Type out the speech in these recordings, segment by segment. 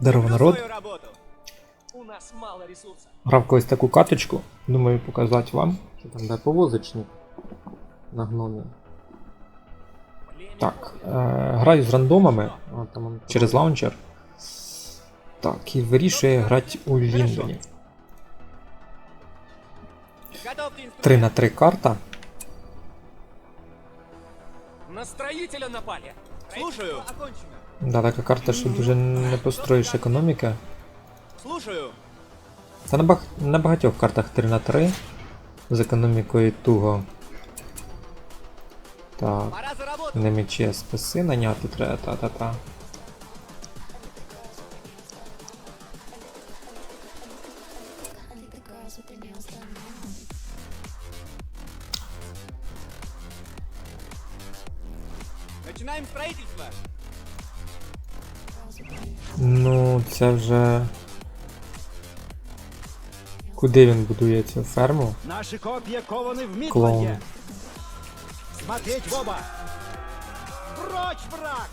Здорово, народ. Грав колись таку каточку. Думаю показати вам. Що там де повозочник на гномі. Так, е, граю з рандомами через лаунчер. Так, і вирішує грати у Ліндоні. 3 на 3 карта. На строителя напали. Слушаю. Окончено. Да, така карта, що дуже не построїш економіки. Слушаю. Та на, баг... на багатьох картах 3 на 3 з економікою туго. Так, за работу. списи наняти треба, та-та-та. I think Ну, це вже. Куди він будує цю ферму? Наши копья кованы в Клоун. Мидланде. Смотреть в оба. Прочь, враг!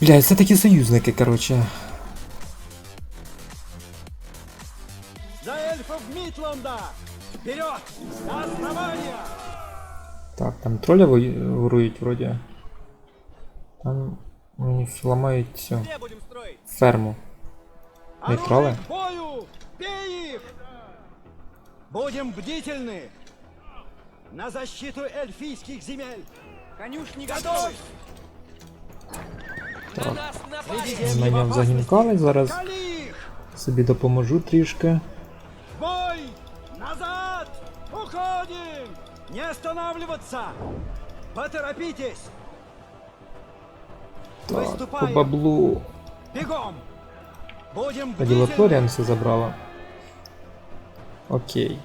Бля, це такі союзники, короче. За эльфов Митланда! Вперед! На основание! Так, там троля вою- ворують вроді. Там мені ламають цю Где будем строить? ферму. Оружие тролли? к бою! Бей их! Будем бдительны! На защиту эльфийских земель! Конюшни Готовь! готовы. На нас напали. Средиземье в Мене опасности! загінкали, зараз Кали их! собі допоможу трішки. Бой! Назад! Уходим! Не останавливаться! Поторопитесь! Так, по Выступаем! баблу. Бегом! Будем А діло бдительны! Флоріан все забрала. Окей.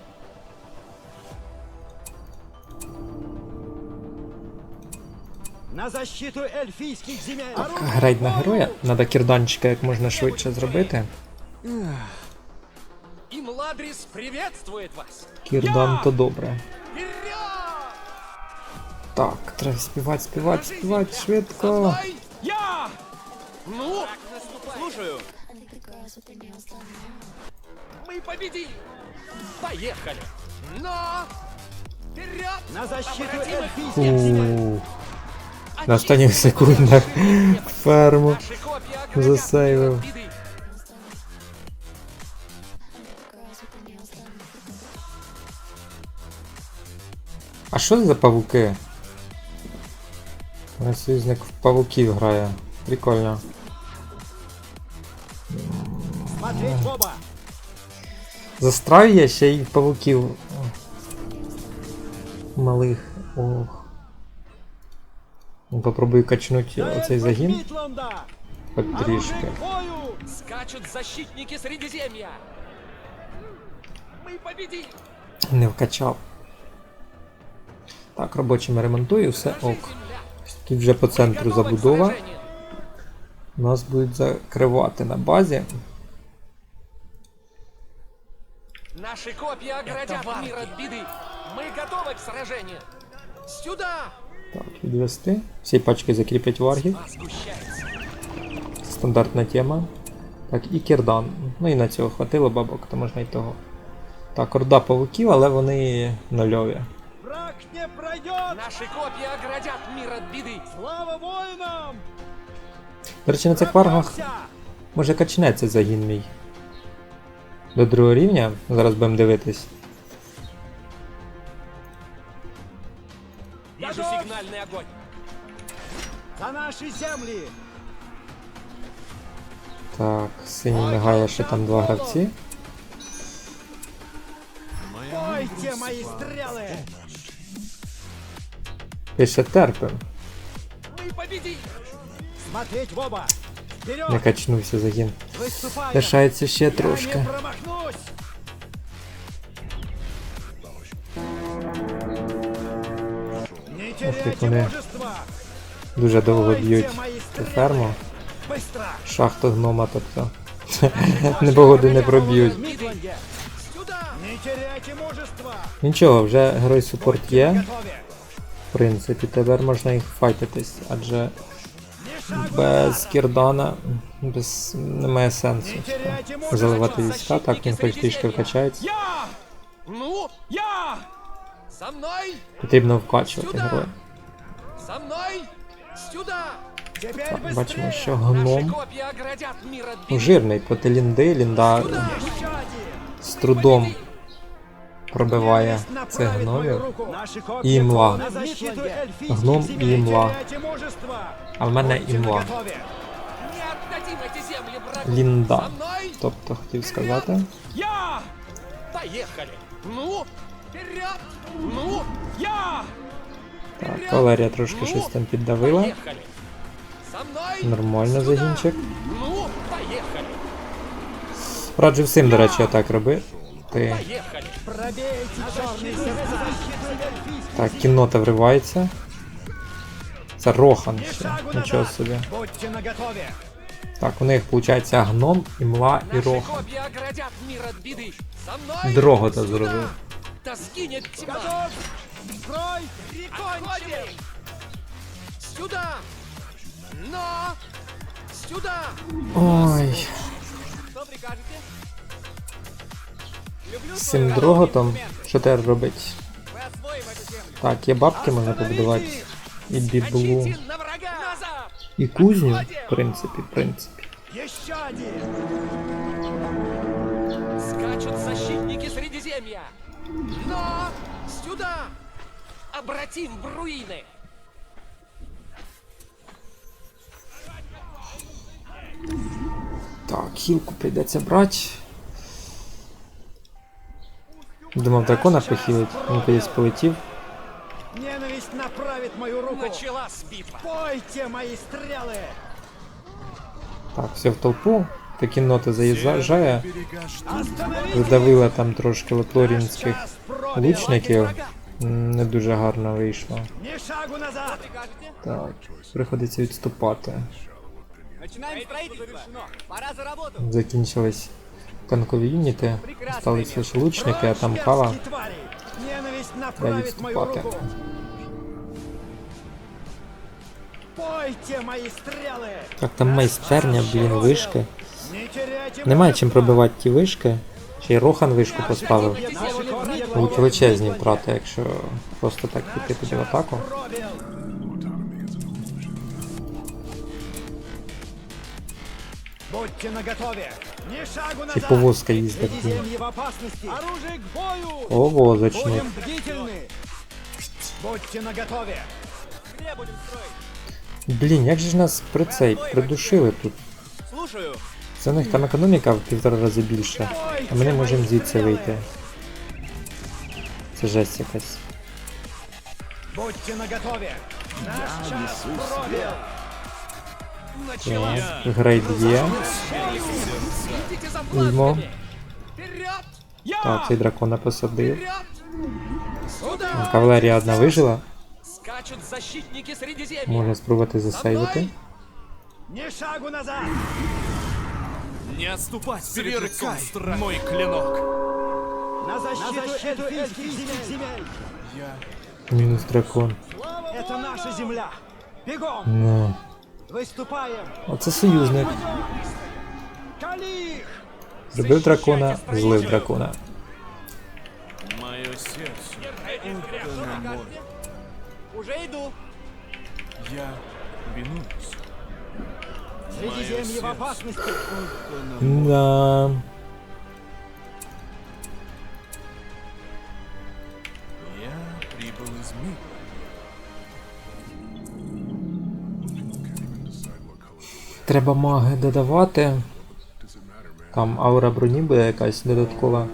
На защиту эльфийских земель! Грать на героя. Надо кірданчика як можна швидше зробити. И Младрис приветствует вас. Кірдан то добре. Вперед! Так, треба співати, співати, співати За швидко. done now. Мы победили. Поехали. Но! Вперед! На защиту Обратим их эльфийских земель! Ух, На останніх секундах ферму. Наши копья оградят Засейвил. мир от беды. Girls with their nails done. А що це за павуки? Мене Союзник в павуків грає. Прикольно. Смотреть в оба! Застраює ще й павуків. Малих. Ох. Ну, Попробую качнуть За оцей эльфов загін Митланда! хоч Оружие трішки. к бою! Скачут защитники Средиземья. Мы победили. Не вкачав. Так, робочими ремонтую, все ок. Земля. Тут вже по центру Готовы к забудова. сражению. Нас будуть закривати на базі. Наши копья оградят мир от беды. Мы готовы к сражению. Сюда! Так, відвести. Всі пачки закріплять варгів. А сгущается. Стандартна тема. Так, і кірдан. Ну і на цього хватило бабок, то можна і того. Так, орда павуків, але вони нульові. Враг не пройдет! Наши копья оградят мир от беды. Слава воинам! До речі, на цих варгах Готовься! може качнеться загін мій. До другого рівня. Зараз будемо дивитись. Вижу Готовь! сигнальный огонь. За наши земли! Так, синій мигає ще там два гравці. Пойте мои стрелы! Пише терпим. Мы победили. Смотреть в оба! Не Вперед! качнувся загін. Выступаем! Лишається ще Я трошки. не промахнусь! Не теряйте вони мужества! Дуже довго Пойте б'ють мои цю стрелы! ферму. Быстро! Шахту гнома, тобто. Непогоди не проб'ють. В Мидланде! Сюда! Не теряйте мужества! Нічого, вже герой супорт є. Готове! В принципі, тепер можна їх файтитись, адже без Кірдана без... немає сенсу. Заливати війська, так він хоч трішки вкачається. Ну, Я! Потрібно вкачувати героя. Теперь! Бачимо, що гном жирний проти Лінди. Лінда з трудом пробиває цих гномів. І эльфийских Гном і мужества! А в мене земли врагу. Лінда. Тобто хотів сказати. Я! Ну! Ну, Я! Так, Валерія трошки щось там піддавила. Нормально загінчик. Ну! Раджу всім, до речі, так робити. Поехали! Пробейте черный свет за защиту эльфийских Так, кіннота вривається. Це Рохан ще. шагу Нічого назад. собі. Будьте наготове! Так, у них виходить гном, імла і Наши Рохан. копья оградят мир от беды. Со мной! Дрого то Сюда! зробив. Да сгинет тьма! Готов! Строй! Прикончили! Сюда! Но! Сюда! Ой, Что прикажете? з цим дроготом що тепер робить? Мы освоим эту землю. Так, є бабки можна побудувати. І біблу. Мочите на врага! Назад! І кузню, в принципі, в принципі. Еще один! Скачут защитники Средиземья! Но! Сюда! Обратим в руины! Так, хілку прийдеться брати. Думав дракона похилить, він кудись полетів. Ненависть направит мою руку! Началась битва! Пойте мои стрелы! Так, все в толпу. Та кіннота заїжджає. Видавила там трошки лотлорінських лучників. Не дуже гарно вийшло. Ни шагу назад! Так, приходиться відступати. Закінчились танкові юніти, стались лише лучники, а там кава. Треба відступати. Так, там майстерня, блін, вишки. Немає чим пробивати ті вишки. Ще й Рохан вишку поставив. Будуть величезні втрати, якщо просто так піти туди в атаку. Будьте наготове! Чи повозка їздить. блін. Средиземье! Оружие к бою! Повозочник. Будем! Будьте наготове! Где будем строить? Блін, як же ж нас при цей придушили тут? Слушаю. Це у них там економіка в півтора рази більше, а ми не можемо звідси вийти. Це жесть якась. Будьте наготове! Наш час грейд є. Идите за Ульмо. флангами! Вперед! Так, цей дракона посадив. Вперед! Сюда! Кавалерія одна вижила. Скачут защитники Средиземья! Можна спробувати засейвити. Ни шагу назад! Не отступать перед лицом страха. Мой клинок. На защиту, эльфийских земель! Мінус дракон. Это наша земля! Бегом! Ну. Выступаем! Оце союзник. Калих! Зробив дракона, злив дракона. Мое сердце. Уже иду. Я винуюсь. Средиземье в опасности! Да. Я прибыл из мира. Треба маги додавати. Там аура броні буде якась додаткова.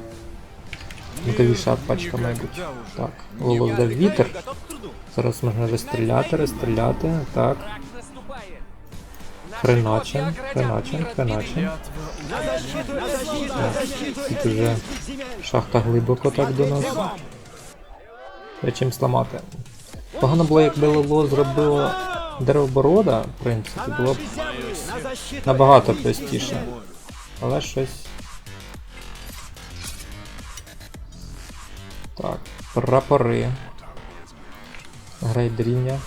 Рукавіша пачка, мабуть. Так, голос дав вітер. Готов к труду. Зараз можна розстріляти, розстріляти. Так, Враг наступает! Наши хреначим, копья оградят хреначим, мир от хреначим. беды. На защиту, на защиту, на защиту Тут уже эльфийских земель! шахта глибоко так до нас. Бегом! Є чим сламати. Погано було, якби Лоло зробило деревоборода, в принципі, На було б наши земли! На защиту набагато эльфийских простіше. Але щось. Так, прапори. Грейдеріння.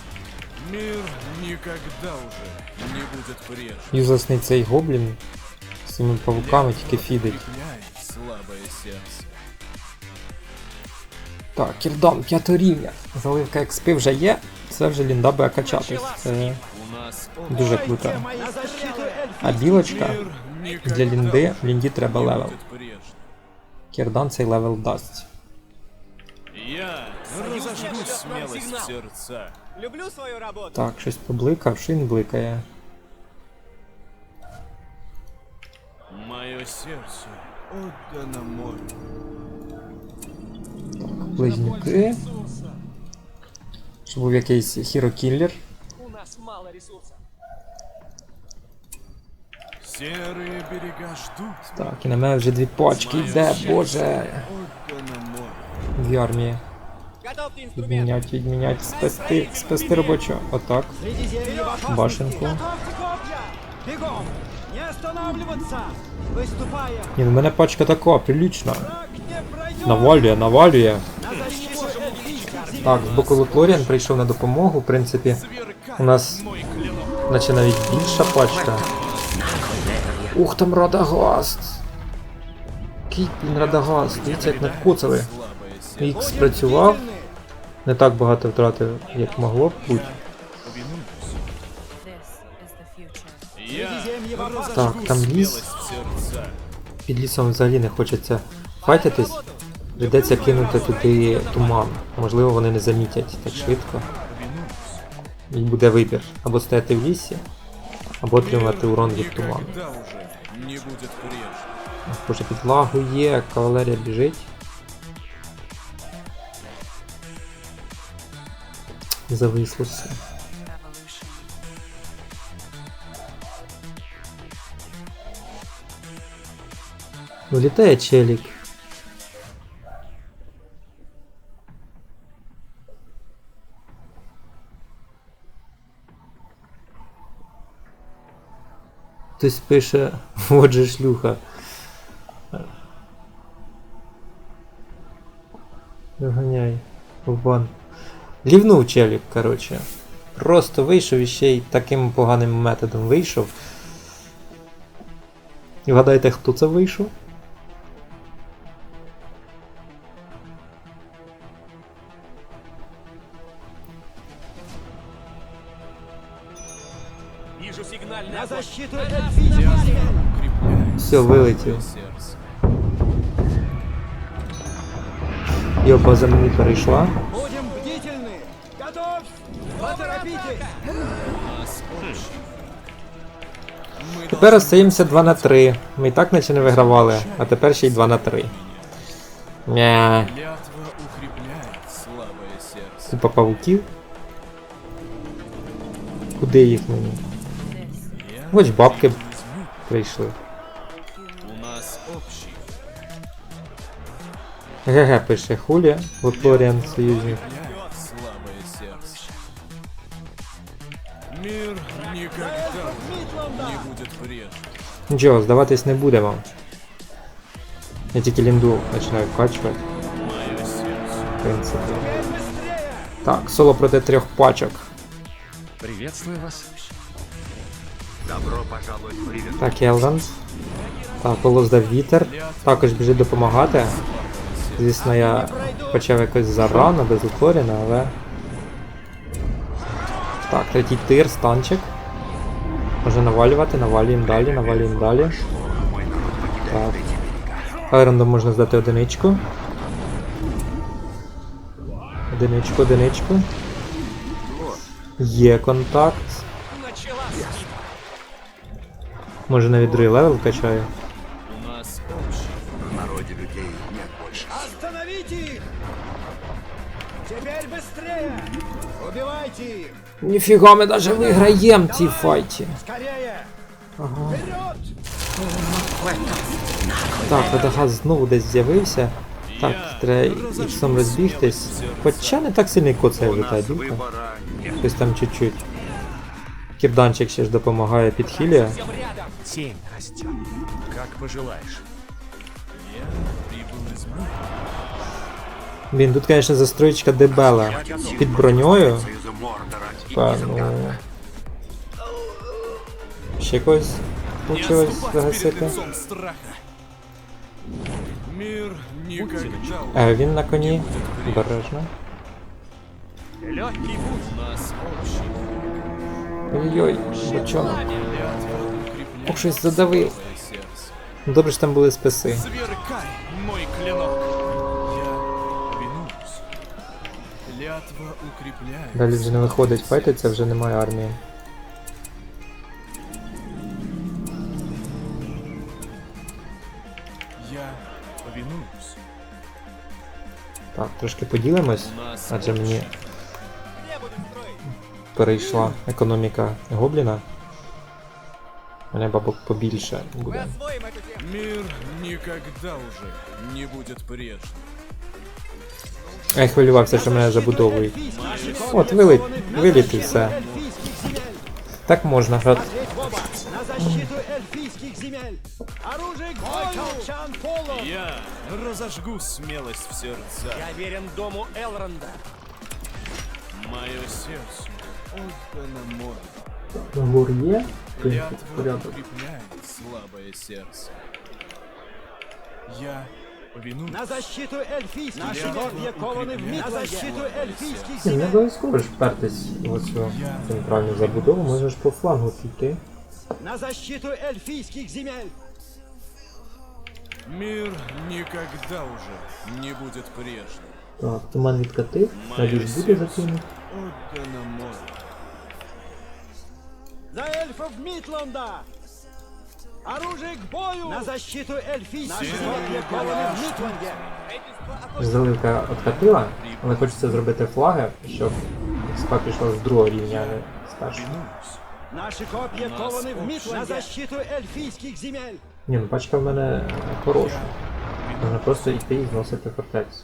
Мир никогда уже не будет прежним. Юзасний цей гоблін з цими павуками тільки фідить. Так, кірдан, п'ятого рівня. Заливка експи вже є, це вже лінда буде качатись. Це дуже круто. А білочка для лінди, уже лінді треба левел. Кірдан цей левел дасть. Я разожгу шлет нам смелость сигнал. сердца. Люблю свою работу. Так, щось побликав, шин бликає. Мое сердце отдано морю. Близнюки. Щоб був якийсь хірокіллер. У нас мало ресурсов. Серые берега ждут. Так, і на мене вже дві пачки йде, боже. Отдано морю. В армії. Готовьте инструмент. Відмінять, відмінять, спасти, спасти робочу. Отак. Средиземье в опасности. Башенку. Готовьте копья! Бегом! Не останавливаться! Выступая! Ні, ну в мене пачка така, прилічна. Враг не пройдет! Навалює, навалює. На защиту эльфийских земель! Так, з боку Лотлоріан прийшов на допомогу, в принципі. У нас Мой клинок. наче навіть більша пачка. Ух там Радагаст! Він Радагаст, дивіться, як сердце. Ікс спрацював, не так багато втратив, як могло б бути. Так, там ліс. Під лісом взагалі не хочеться файтитись. Придеться кинути туди туман. Можливо, вони не замітять так швидко. І буде вибір. Або стояти в лісі, або отримати урон від туману. Никогда уже не будет прежним. Боже, підлагує, кавалерія біжить. Зависло все. Evolution. Вилітає челік. Хтось пише, отже шлюха. Доганяй в бан. Лівнув челік, коротше. Просто вийшов і ще й таким поганим методом вийшов. І вгадайте, хто це вийшов? Все, вилетів. сердце. База мені перейшла. Будем бдительны! Поторопитесь! Мы Тепер остаємося 2 на 3. Ми і так наче не вигравали, а тепер ще й 2 на 3. Мя. Клятва укрепляет слабое сердце. Купа павуків. Куди їх мені? Хоч бабки прийшли. ГГ пише Хулі, Лотлоріан союзник. Мир никогда не будет прежним. Нічого, здаватись не будемо. Я тільки лінду починаю вкачувати, в принципі. Так, соло проти трьох пачок. Приветствую вас. Добро пожаловать в Ривен. Так, Елганс. Так, Колос дав вітер. Також біжить допомагати. Звісно, я почав якось зарано, без Лотлоріна, але. Так, третій тир, станчик. Може навалювати, навалюємо далі, навалюємо далі. Так. Айрондом можна здати одиничку. Одиничку, одиничку. Є контакт. Може навіть другий левел качаю. Народе людей нет больше. Остановите их! Теперь быстрее! Убивайте их! Ніфіга ми даже виграємо в цій файті. Скорее! Вперед! Так, Радагаз знову десь з'явився. Так, треба іксом розбігтись. Хоча не так сильний коцає влітає нет. Щось там чуть-чуть. Кірданчик ще ж допомагає підхилює. Всем рядом. Тень Блін, тут, звісно, застроєчка дебела. Під броньою. Союзом Мордора и Па, Изенгарда. ну... Ще когось получилось загасити? никогда Е, він на коні. Обережно. Ой-ой, бочонок. Ох, щось задавив. Добре ж там були списи. Сверкай, мой клинок. Я. Клятва укрепляет. Далі вже не виходить файтиться, вже немає армії. Я повинуюсь. Так, трошки поділимось, адже мені перейшла економіка гобліна. У мене бабок побільше Мы буде. освоим эту тему. Мир никогда уже не будет прежним. А я хвилювався, що мене забудовують. От, виліт, виліт і все. Эльфийских земель. Так можна грати. Смотреть в оба. На защиту эльфийских земель. Оружие к бою! Колчан полон! Я разожгу смелость в сердца. Я верен дому Элронда. Мое сердце отдано морю. Набор є? Клятва укрепляет слабое сердце. Я повинуюсь. На защиту эльфийских Наши Клятва копья кованы в укрепляет На защиту слабое эльфийских сердце. Ні, не земель. обов'язково ж впертись в оцю центральну забудову, можеш по флангу піти. На защиту эльфийских земель. Мир никогда уже не будет прежним. Так, туман відкатив, надіюсь буде закинути. Отдано морю. За эльфов Митланда! Оружие к бою! На защиту эльфийских земель кованы в Митланде! Заливка откатила, але хочеться зробити флаги, щоб спа пішла з другого рівня, а не з першого. Повинуюсь. Наши копья кованы в Митланде! На защиту эльфийских земель! Ні, ну пачка в мене хороша. Можна просто йти і зносити фортецю.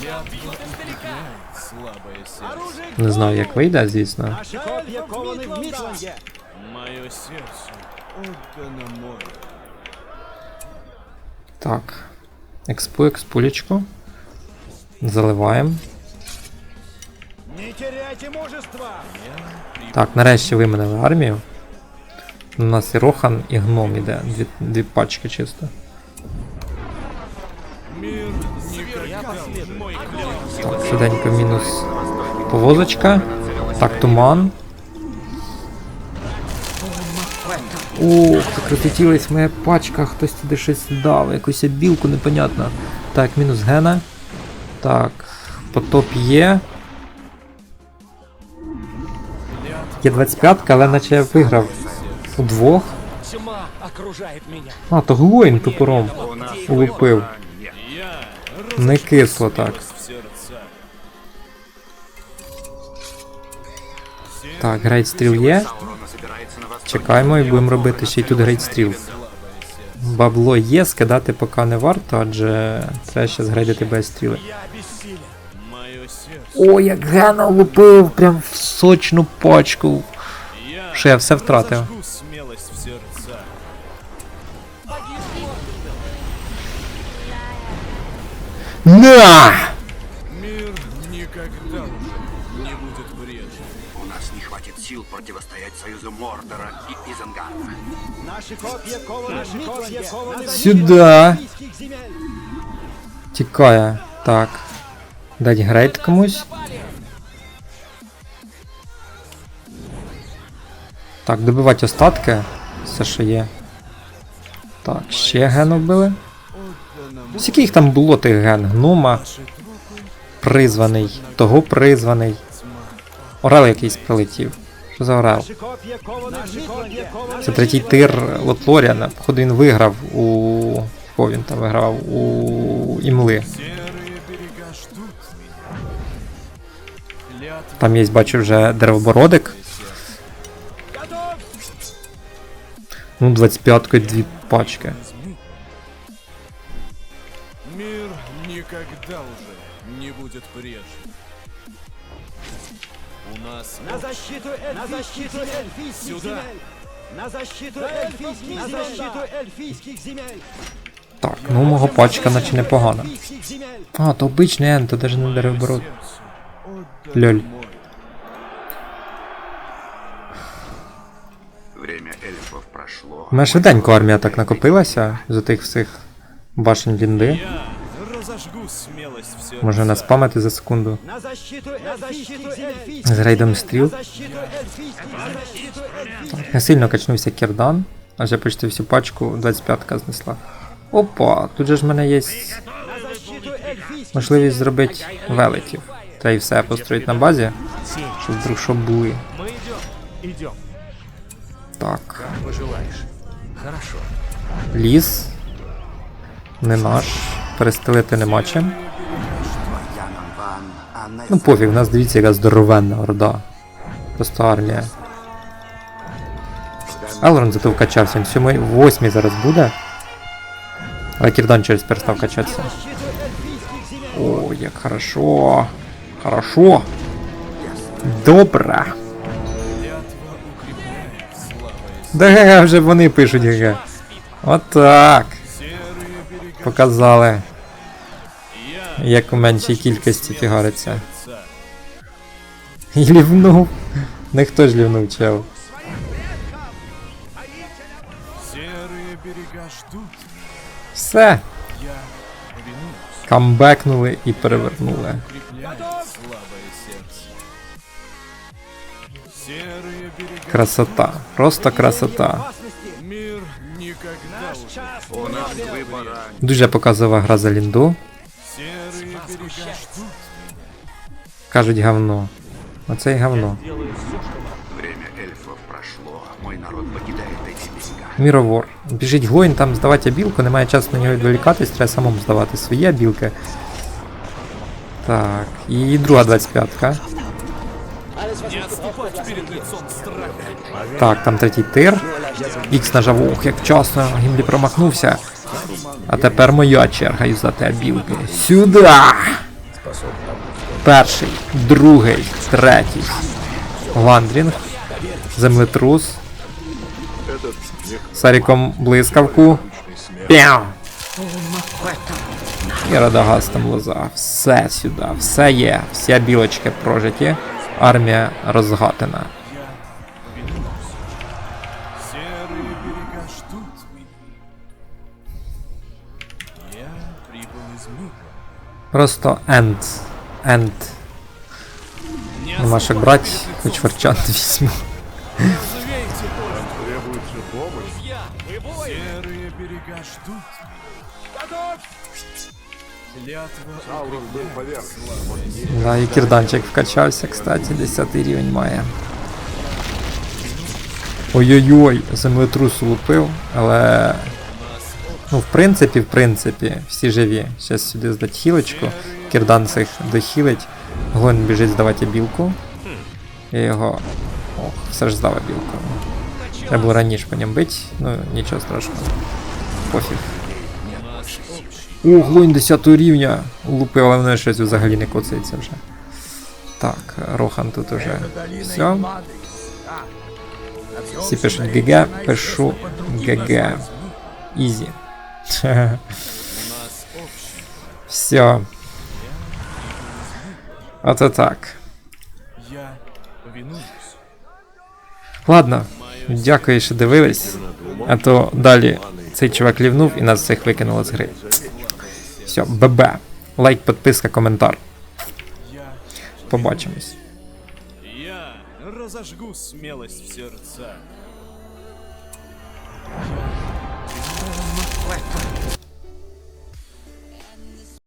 Клятва укрепляет слабое сердце. Оружие к Не знаю, як вийде, звісно. Так. Експу, експулечку. Заливаємо. Так, нарешті виманили армію. У нас і Рохан, і гном іде. Дві, дві пачки чисто. Швиденько мінус повозочка. Так, туман. Ух, так розлетілась моя пачка, хтось туди щось дав, якусь білку непонятно. Так, мінус гена. Так, потоп є. Є 25, але наче я виграв окружает меня. А, то Глоїн топором улупив. Не кисло так. Так, грейт стріл є. Чекаємо і будемо робити ще й тут грейт стріл. Бабло є, скидати поки не варто, адже треба ще згрейдити без стріли. О, як Гена лупив прям в сочну пачку. Що я все втратив. На! Противостоять союзу Мордора и Изенгарда. Наши копья кованы в Митланде! На защиту Сюда. Тікає. Так. Дать грейд комусь. Так, добивати остатки. Все, що є. Так, ще ген вбили. Скільки їх там було тих ген? Гнома. Призваний. Того призваний. Орел якийсь прилетів. Що за орел? Це третій тир Лотлоріана. Походу він виграв у. Кого він там виграв? У імли. Там є, бачу, вже деревобородик. Ну, 25-ки дві пачки. Мир никогда уже не будет прежним. У нас На защиту эльфийских, на защиту эльфийских Сюда. земель! На защиту эльфийских, на защиту эльфийских земель! Так, ну мого пачка наче непогана. Всіх земель. А, то обичний Н, то навіть не деревоборот. Льоль. Время эльфов прошло. У мене швиденько армія так накопилася з тих всіх башень лінди. Я разожгу смелость в сердце. Може нас пам'яти за секунду. На защиту, на защиту эльфийских З рейдом На стріл. защиту эльфийских, на защиту эльфийских. Не сильно качнувся Кірдан, а вже почти всю пачку 25-ка знесла. Опа, тут же ж в мене є На защиту эльфийских. можливість зробити велетів. Та й все построїть на базі, щоб вдруг що були. Мы идем. Идем. Так, Пожелаешь. Хорошо. ліс. Не наш. Перестелити нема чим. Ну пофіг, у нас дивіться, яка здоровенна орда. Просто армія. Елрон зато вкачався, він сьомий, восьмий зараз буде. Але Кірдан через перестав качатися. О, як хорошо. Хорошо. Добре. Да вже вони пишуть ГГ. Отак. Показали. Як у меншій кількості фігариться. І лівнув. Ніхто ж лівнув чел. Все. Камбекнули і перевернули. Красота. Просто красота. Дуже показова гра за лінду. Серые берега ждут. Кажуть говно. Оце й говно. Время эльфов прошло. Мой народ покидает эти берега. Міровор. Біжить Глоїн там здавати білку, немає часу на нього відволікатись, треба самому здавати свої білки. Так, і друга 25-ка. Не отступать перед лицом страха. Так, там третій тир. Ікс нажав, ох, як вчасно, Гімлі промахнувся. А тепер моя черга юзати білки. Сюди! Перший, другий, третій. Ландрінг. Землетрус. Саріком блискавку. Пяу! І Радагастом лоза. Все сюди, все є. Всі білочки прожиті. Армія розгатена. Просто. Енд. Не Нема що брати, хоч форчан візьму. Да, і кірданчик вкачався, кстати, 10 рівень має. Ой-ой-ой, землетрус лупив, але. Ну, в принципі, в принципі, всі живі. Зараз сюди здать хілочку. Кірдан цих дохілить. Глон біжить здавати білку. І його. Ох, все ж здав білку. Треба було раніше по ньому бити, ну нічого страшного. Пофіг. О, глонь 10 рівня лупив, але воно щось взагалі не коцається вже. Так, Рохан тут уже все. Всі пишуть ГГ, пишу ГГ. Ізі. Все. Ото так. Я повинуюсь. Ладно, дякую, що дивились. А то далі цей чувак лівнув і нас всіх викинуло з гри. Все, ББ. Лайк, підписка, коментар. Побачимось. я разожгу смелость в сердца. supuesto.